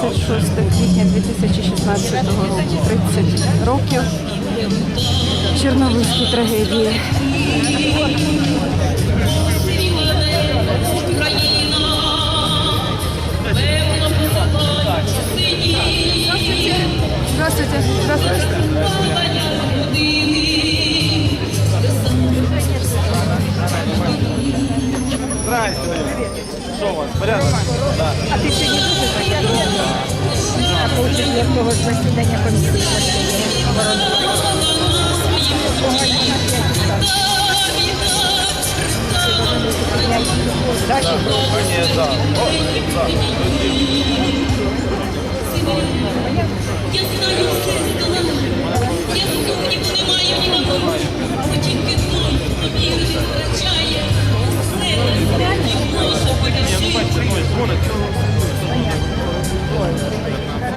26 квітня 2016 року, 30 років Чорнобильській трагедії. Здравствуйте. Здравствуйте. Здрасте. Що у вас? Порядок? Да. А сьогодні дуже так? Якогось засідання комісії оборони. Далі Ні, да.